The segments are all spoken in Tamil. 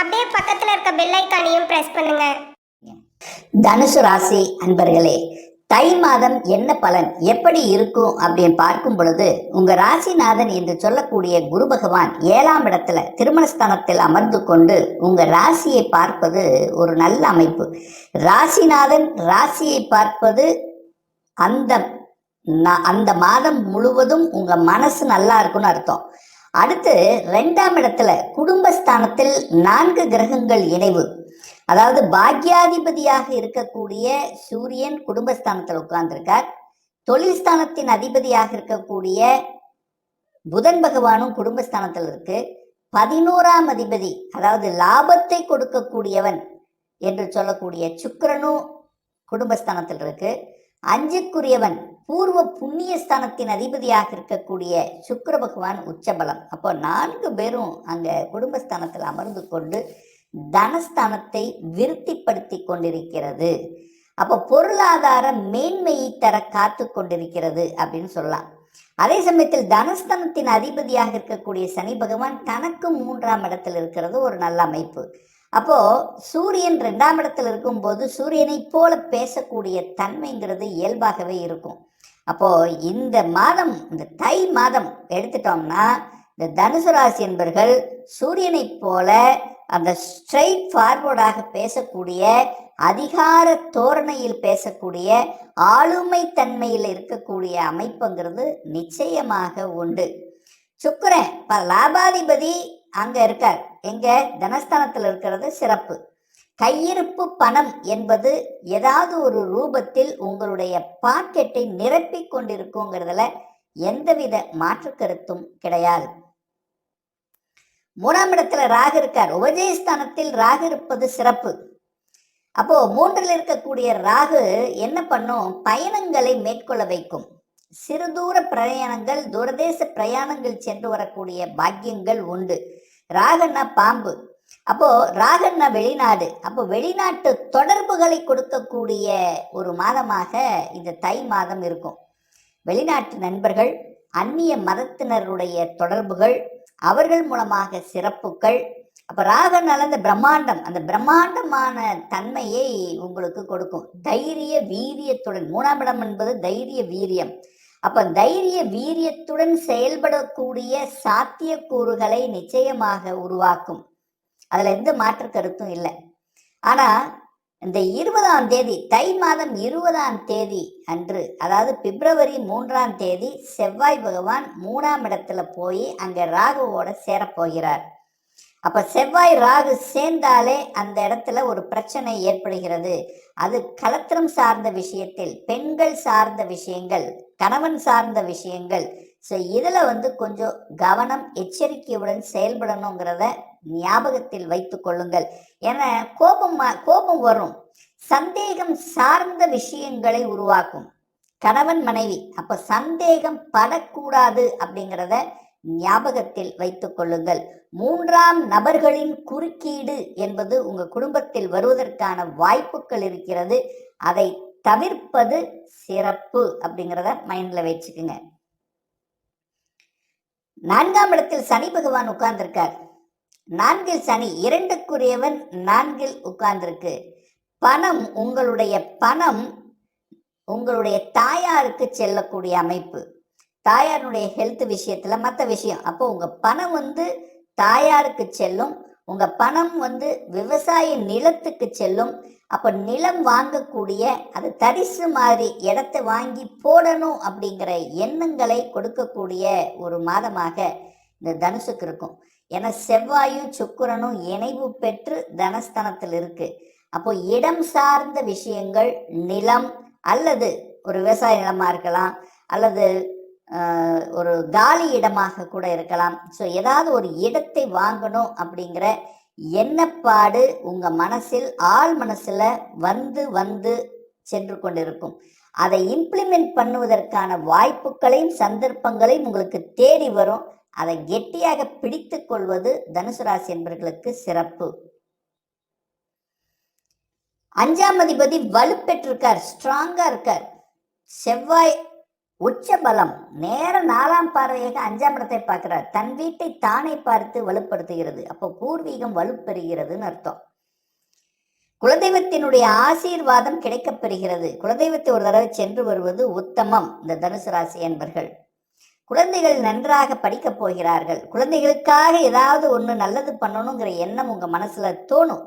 அப்படியே பக்கத்துல இருக்க பெல் ஐக்கானையும் பிரஸ் பண்ணுங்க. தனுசு ராசி அன்பர்களே தை மாதம் என்ன பலன்? எப்படி இருக்கும் அப்படின்னு பார்க்கும் பொழுது உங்க ராசிநாதன் என்று சொல்லக்கூடிய குரு பகவான் ஏழாம் இடத்துல திருமணஸ்தானத்தில் அமர்ந்து கொண்டு உங்க ராசியை பார்ப்பது ஒரு நல்ல அமைப்பு. ராசிநாதன் ராசியை பார்ப்பது அந்த அந்த மாதம் முழுவதும் உங்க மனசு நல்லா இருக்கும்னு அர்த்தம். அடுத்து ரெண்டாம் இடத்துல குடும்பஸ்தானத்தில் நான்கு கிரகங்கள் இணைவு. அதாவது பாக்யாதிபதியாக இருக்கக்கூடிய சூரியன் குடும்பஸ்தானத்தில் உட்கார்ந்திருக்கார். தொழில் ஸ்தானத்தின் அதிபதியாக இருக்கக்கூடிய புதன் பகவானும் குடும்பஸ்தானத்தில் இருக்கு. பதினோராம் அதிபதி அதாவது லாபத்தை கொடுக்கக்கூடியவன் என்று சொல்லக்கூடிய சுக்கரனும் குடும்பஸ்தானத்தில் இருக்கு. அஞ்சுக்குரியவன் பூர்வ புண்ணிய ஸ்தானத்தின் அதிபதியாக இருக்கக்கூடிய சுக்கர பகவான் உச்சபலம். அப்போ நான்கு பேரும் அங்கே குடும்பஸ்தானத்தில் அமர்ந்து கொண்டு தனஸ்தானத்தை விருத்திப்படுத்தி கொண்டிருக்கிறது. அப்போ பொருளாதார மேன்மையை தர காத்து கொண்டிருக்கிறது அப்படின்னு சொல்லலாம். அதே சமயத்தில் தனஸ்தானத்தின் அதிபதியாக இருக்கக்கூடிய சனி பகவான் தனக்கு மூன்றாம் இடத்தில் இருக்கிறது ஒரு நல்ல அமைப்பு. அப்போ சூரியன் ரெண்டாம் இடத்துல இருக்கும்போது சூரியனை போல பேசக்கூடிய தன்மைங்கிறது இயல்பாகவே இருக்கும். அப்போ இந்த மாதம் இந்த தை மாதம் எடுத்துட்டோம்னா இந்த தனுசு ராசி என்பர்கள் சூரியனைப் போல அந்த ஸ்ட்ரைட் ஃபார்வர்டாக பேசக்கூடிய அதிகார தோரணையில் பேசக்கூடிய ஆளுமை தன்மையில் இருக்கக்கூடிய அமைப்புங்கிறது நிச்சயமாக உண்டு. சுக்கரன் ப- லாபாதிபதி அங்க இருக்கார். எங்க? தனஸ்தானத்தில் இருக்கிறது சிறப்பு. கையிருப்பு பணம் என்பது ஏதாவது ஒரு ரூபத்தில் உங்களுடைய பாக்கெட்டை நிரப்பி கொண்டிருக்குங்கிறதுல எந்தவித மாற்று கருத்தும் கிடையாது. மூணாம் இடத்துல ராகு இருக்கார். உபஜயஸ்தானத்தில் ராகு இருப்பது சிறப்பு. அப்போ மூன்றில் இருக்கக்கூடிய ராகு என்ன பண்ணும்? பயணங்களை மேற்கொள்ள வைக்கும். சிறு தூர பிரயாணங்கள் தூரதேச பிரயாணங்கள் சென்று வரக்கூடிய பாக்கியங்கள் உண்டு. ராகன்னா பாம்பு. அப்போ ராகன்னா வெளிநாடு. அப்போ வெளிநாட்டு தொடர்புகளை கொடுக்கக்கூடிய ஒரு மாதமாக இந்த தை மாதம் இருக்கும். வெளிநாட்டு நண்பர்கள் அந்நிய மதத்தினருடைய தொடர்புகள் அவர்கள் மூலமாக சிறப்புகள். அப்போ ராகனால அந்த பிரம்மாண்டம். அந்த பிரம்மாண்டமான தன்மையை உங்களுக்கு கொடுக்கும். தைரிய வீரியத்துடன். மூணாம் இடம் என்பது தைரிய வீரியம். அப்ப தைரிய வீரியத்துடன் செயல்படக்கூடிய சாத்தியக்கூறுகளை நிச்சயமாக உருவாக்கும். அதுல எந்த மாற்று கருத்தும் இல்லை. ஆனா இந்த இருபதாம் தேதி தை மாதம் இருபதாம் தேதி அன்று அதாவது பிப்ரவரி மூன்றாம் தேதி செவ்வாய் பகவான் மூணாம் இடத்துல போய் அங்க ராகுவோட சேரப்போகிறார். அப்ப செவ்வாய் ராகு சேர்ந்தாலே அந்த இடத்துல ஒரு பிரச்சனை ஏற்படுகிறது. அது கலத்திரம் சார்ந்த விஷயத்தில் பெண்கள் சார்ந்த விஷயங்கள் கணவன் சார்ந்த விஷயங்கள். ஸோ இதில் வந்து கொஞ்சம் கவனம் எச்சரிக்கையுடன் செயல்படணுங்கிறத ஞாபகத்தில் வைத்து கொள்ளுங்கள். ஏன்னா கோபம் மா- கோபம் வரும். சந்தேகம் சார்ந்த விஷயங்களை உருவாக்கும். கணவன் மனைவி அப்போ சந்தேகம் படக்கூடாது அப்படிங்கிறத ஞாபகத்தில் வைத்துக் கொள்ளுங்கள். மூன்றாம் நபர்களின் குறுக்கீடு என்பது உங்கள் குடும்பத்தில் வருவதற்கான வாய்ப்புகள் இருக்கிறது. அதை தவிர்ப்பது சிறப்பு அப்படிங்கிறத மைண்டில் வச்சுக்குங்க. நான்காம் இடத்தில் சனி பகவான் உட்கார்ந்திருக்கார். நான்கில் சனி இரண்டுக்குரியவன் நான்கில் உட்கார்ந்திருக்கு. பணம் உங்களுடைய பணம் உங்களுடைய தாயாருக்கு செல்லக்கூடிய அமைப்பு. தாயாருடைய ஹெல்த் விஷயத்துல மற்ற விஷயம். அப்போ உங்க பணம் வந்து தாயாருக்கு செல்லும். உங்க பணம் வந்து விவசாய நிலத்துக்கு செல்லும். அப்ப நிலம் வாங்கக்கூடிய அது தரிசு மாதிரி இடத்த வாங்கி போடணும் அப்படிங்கிற எண்ணங்களை கொடுக்கக்கூடிய ஒரு மாதமாக இந்த தனுசுக்கு இருக்கும். ஏன்னா செவ்வாயும் சுக்கரனும் இணைவு பெற்று தனஸ்தனத்தில் இருக்கு. அப்போ இடம் சார்ந்த விஷயங்கள் நிலம் அல்லது ஒரு விவசாய நிலமா இருக்கலாம் அல்லது ஒரு காலி இடமாக கூட இருக்கலாம். ஸோ ஏதாவது ஒரு இடத்தை வாங்கணும் அப்படிங்கிற எண்ணப்பாடு உங்கள் மனசில் ஆள் மனசில் வந்து வந்து சென்று கொண்டிருக்கும். அதை இம்ப்ளிமெண்ட் பண்ணுவதற்கான வாய்ப்புகளையும் சந்தர்ப்பங்களையும் உங்களுக்கு தேடி வரும். அதை கெட்டியாக பிடித்து கொள்வது தனுசு ராசி என்பவர்களுக்கு சிறப்பு. அஞ்சாம் அதிபதி வலுப்பெற்றிருக்கார் ஸ்ட்ராங்கா இருக்கார். செவ்வாய் உச்ச பலம் நேர நாலாம் பார்வையாக அஞ்சாம் இடத்தை பார்க்கிறார். தன் வீட்டை தானே பார்த்து வலுப்படுத்துகிறது. அப்போ பூர்வீகம் வலுப்பெறுகிறதுன்னு அர்த்தம். குலதெய்வத்தினுடைய ஆசீர்வாதம் கிடைக்கப் பெறுகிறது குலதெய்வத்தை ஒரு தடவை சென்று வருவது உத்தமம். இந்த தனுசு ராசி என்பர்கள் குழந்தைகள் நன்றாக படிக்கப் போகிறார்கள். குழந்தைகளுக்காக ஏதாவது ஒன்று நல்லது பண்ணணுங்கிற எண்ணம் உங்கள் மனசில் தோணும்.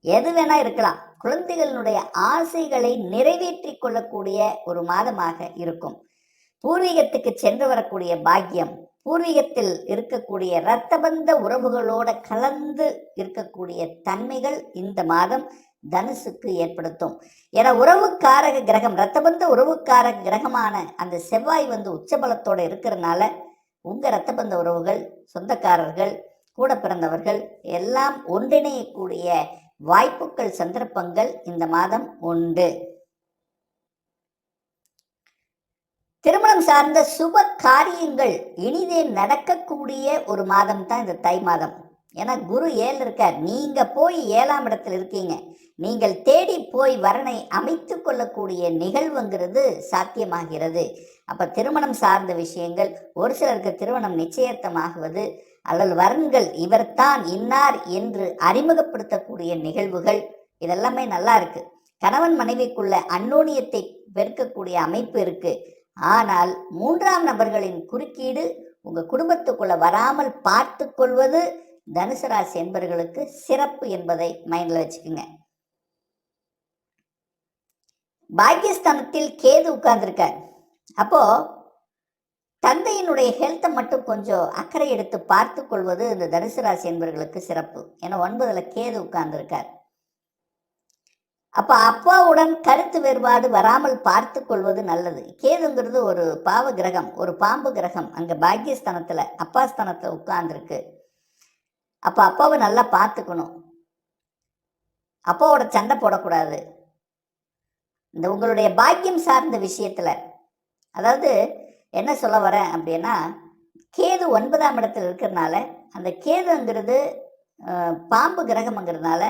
எது வேணா இருக்கலாம். குழந்தைகளினுடைய ஆசைகளை நிறைவேற்றி கொள்ளக்கூடிய ஒரு மாதமாக இருக்கும். பூர்வீகத்துக்கு சென்று வரக்கூடிய பாக்கியம் பூர்வீகத்தில் இருக்கக்கூடிய இரத்தபந்த உறவுகளோட கலந்து இருக்கக்கூடிய தன்மைகள் இந்த மாதம் தனுசுக்கு ஏற்படுத்தும். ஏன்னா உறவுக்காரக கிரகம் இரத்தபந்த உறவுக்காரக கிரகமான அந்த செவ்வாய் வந்து உச்சபலத்தோட இருக்கிறதுனால உங்க இரத்தபந்த உறவுகள் சொந்தக்காரர்கள் கூட பிறந்தவர்கள் எல்லாம் ஒன்றிணையக்கூடிய வாய்ப்புகள் சந்தர்ப்பங்கள் இந்த மாதம் உண்டு. திருமணம் சார்ந்த சுப காரியங்கள் இனிதே நடக்கக்கூடிய ஒரு மாதம் தான் இந்த தை மாதம். ஏன்னா குரு ஏழு இருக்கார். நீங்கள் போய் ஏழாம் இடத்துல இருக்கீங்க. நீங்கள் தேடி போய் வரனை அமைத்து கொள்ளக்கூடிய நிகழ்வுங்கிறது சாத்தியமாகிறது. அப்போ திருமணம் சார்ந்த விஷயங்கள் ஒரு சிலருக்கு திருமணம் நிச்சயர்த்தமாகுவது அல்லது வரன்கள் இவர்தான் இன்னார் என்று அறிமுகப்படுத்தக்கூடிய நிகழ்வுகள் இதெல்லாமே நல்லா இருக்குது கணவன் மனைவிக்குள்ள அன்னோனியத்தை பெருக்கக்கூடிய அமைப்பு இருக்குது ஆனால் மூன்றாம் நபர்களின் குறுக்கீடு உங்கள் குடும்பத்துக்குள்ளே வராமல் பார்த்து கொள்வது தனுசு ராசி என்பவர்களுக்கு சிறப்பு என்பதை மைண்டில் வச்சுக்கோங்க. பாக்கியஸ்தானத்தில் கேது உட்கார்ந்துருக்கார். அப்போ தந்தையினுடைய ஹெல்த்தை மட்டும் கொஞ்சம் அக்கறை எடுத்து பார்த்து கொள்வது இந்த தனுசு ராசி என்பவர்களுக்கு சிறப்பு. ஏன்னா ஒன்பதுல கேது உட்கார்ந்துருக்கார். அப்ப அப்பாவுடன் கருத்து வேறுபாடு வராமல் பார்த்து கொள்வது நல்லது. கேதுங்கிறது ஒரு பாவ கிரகம் ஒரு பாம்பு கிரகம். அங்க பாக்கியஸ்தானத்துல அப்பா ஸ்தானத்துல உட்கார்ந்துருக்கு. அப்ப அப்பாவை நல்லா பார்த்துக்கணும். அப்பாவோட சண்டை போடக்கூடாது. இந்த உங்களுடைய பாக்கியம் சார்ந்த விஷயத்துல அதாவது என்ன சொல்ல வரேன் அப்படின்னா கேது ஒன்பதாம் இடத்துல இருக்கிறதுனால அந்த கேதுங்கிறது பாம்பு கிரகம்ங்கிறதுனால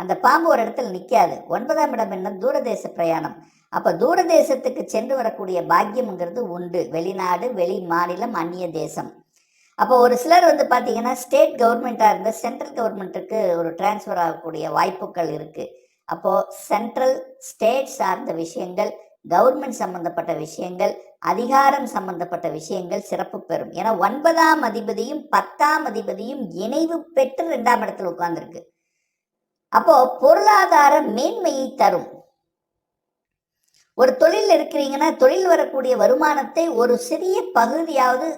அந்த பாம்பு ஒரு இடத்துல நிற்காது ஒன்பதாம் இடம் என்ன? தூரதேச பிரயாணம். அப்போ தூரதேசத்துக்கு சென்று வரக்கூடிய பாக்கியம்ங்கிறது உண்டு. வெளிநாடு வெளி மாநிலம் அந்நிய தேசம். அப்போ ஒரு சிலர் வந்து பார்த்தீங்கன்னா ஸ்டேட் கவர்மெண்ட்டாக இருந்த சென்ட்ரல் கவர்மெண்ட்டுக்கு ஒரு டிரான்ஸ்ஃபர் ஆகக்கூடிய வாய்ப்புகள் இருக்குது அப்போது சென்ட்ரல் ஸ்டேட் சார்ந்த விஷயங்கள் கவர்மெண்ட் சம்பந்தப்பட்ட விஷயங்கள் அதிகாரம் சம்பந்தப்பட்ட விஷயங்கள் சிறப்பு பெறும். ஏன்னா ஒன்பதாம் அதிபதியும் பத்தாம் அதிபதியும் இணைவு பெற்று ரெண்டாம் இடத்துல உட்கார்ந்துருக்கு. அப்போ பொருளாதார மேன்மையை தரும். ஒரு தொழில் இருக்கிறீங்கன்னா தொழில் வரக்கூடிய வருமானத்தை ஒரு சிறிய பகுதியாவது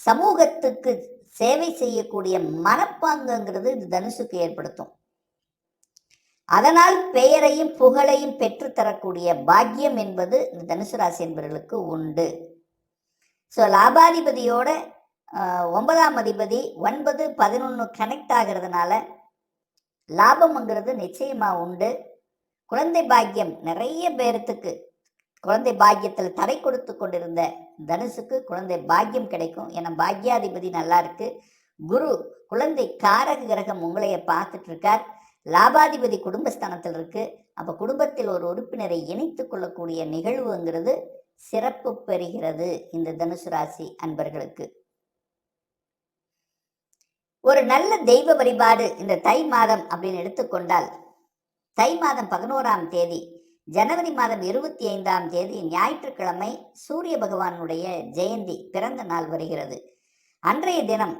சமூகத்துக்கு சேவை செய்யக்கூடிய மனப்பாங்குங்கிறது இந்த தனுசுக்கு ஏற்படுத்தும். அதனால் பெயரையும் புகழையும் பெற்றுத்தரக்கூடிய பாக்கியம் என்பது இந்த தனுசு ராசி என்பவர்களுக்கு உண்டு. ஸோ லாபாதிபதியோட ஒன்பதாம் அதிபதி ஒன்பது பதினொன்று கனெக்ட் ஆகிறதுனால லாபம்ங்கிறது நிச்சயமா உண்டு. குழந்தை பாக்கியம் நிறைய பேர்த்துக்கு குழந்தை பாக்கியத்தில் தடை கொடுத்து கொண்டிருந்த தனுசுக்கு குழந்தை பாக்கியம் கிடைக்கும். ஏன்னா பாக்யாதிபதி நல்லா இருக்கு. குரு குழந்தை காரக கிரகம் உங்களைய பார்த்துட்டு இருக்கார் லாபாதிபதி குடும்பஸ்தானத்தில் இருக்கு. அப்ப குடும்பத்தில் ஒரு உறுப்பினரை இணைத்து கொள்ளக்கூடிய நிகழ்வுங்கிறது சிறப்பு பெறுகிறது இந்த தனுசு ராசி அன்பர்களுக்கு. ஒரு நல்ல தெய்வ வழிபாடு இந்த தை மாதம் அப்படின்னு எடுத்துக்கொண்டால் தை மாதம் பதினோராம் தேதி ஜனவரி மாதம் இருபத்தி ஐந்தாம் தேதி ஞாயிற்றுக்கிழமை சூரிய பகவானுடைய ஜெயந்தி பிறந்த நாள் வருகிறது. அன்றைய தினம்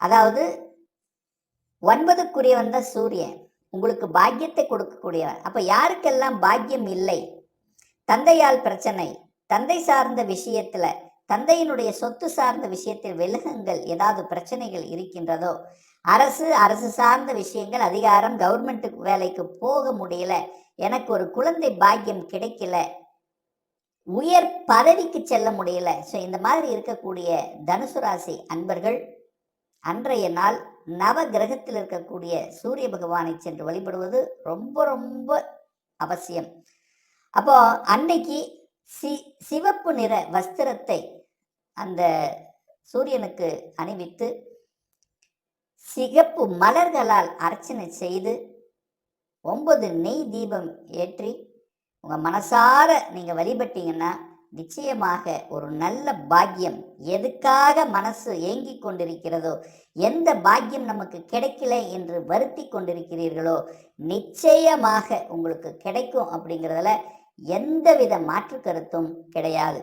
அதாவது ஒன்பதுக்குரிய வந்த சூரியன் உங்களுக்கு பாக்கியத்தை கொடுக்கக்கூடியவன் அப்போ யாருக்கெல்லாம் பாக்கியம் இல்லை? தந்தையால் பிரச்சனை தந்தை சார்ந்த விஷயத்தில் தந்தையினுடைய சொத்து சார்ந்த விஷயத்தில் விலகங்கள் ஏதாவது பிரச்சனைகள் இருக்கின்றதோ அரசு அரசு சார்ந்த விஷயங்கள் அதிகாரம் கவர்மெண்ட்டுக்கு வேலைக்கு போக முடியல எனக்கு ஒரு குழந்தை பாக்கியம் கிடைக்கல உயர் பதவிக்கு செல்ல முடியல. ஸோ இந்த மாதிரி இருக்கக்கூடிய தனுசு ராசி அன்பர்கள் அன்றைய நாள் நவ கிரகத்தில் இருக்கக்கூடிய சூரிய பகவானை சென்று வழிபடுவது ரொம்ப ரொம்ப அவசியம். அப்போ அன்னைக்கு சி சிவப்பு நிற வஸ்திரத்தை அந்த சூரியனுக்கு அணிவித்து சிகப்பு மலர்களால் அர்ச்சனை செய்து ஒன்பது நெய் தீபம் ஏற்றி உங்கள் மனசார நீங்கள் வழிபட்டீங்கன்னா நிச்சயமாக ஒரு நல்ல பாக்கியம் எதுக்காக மனசு ஏங்கி கொண்டிருக்கிறதோ எந்த பாக்கியம் நமக்கு கிடைக்கல என்று வருத்தி கொண்டிருக்கிறீர்களோ நிச்சயமாக உங்களுக்கு கிடைக்கும் அப்படிங்கிறதுல எந்தவித மாற்று கருத்தும் கிடையாது.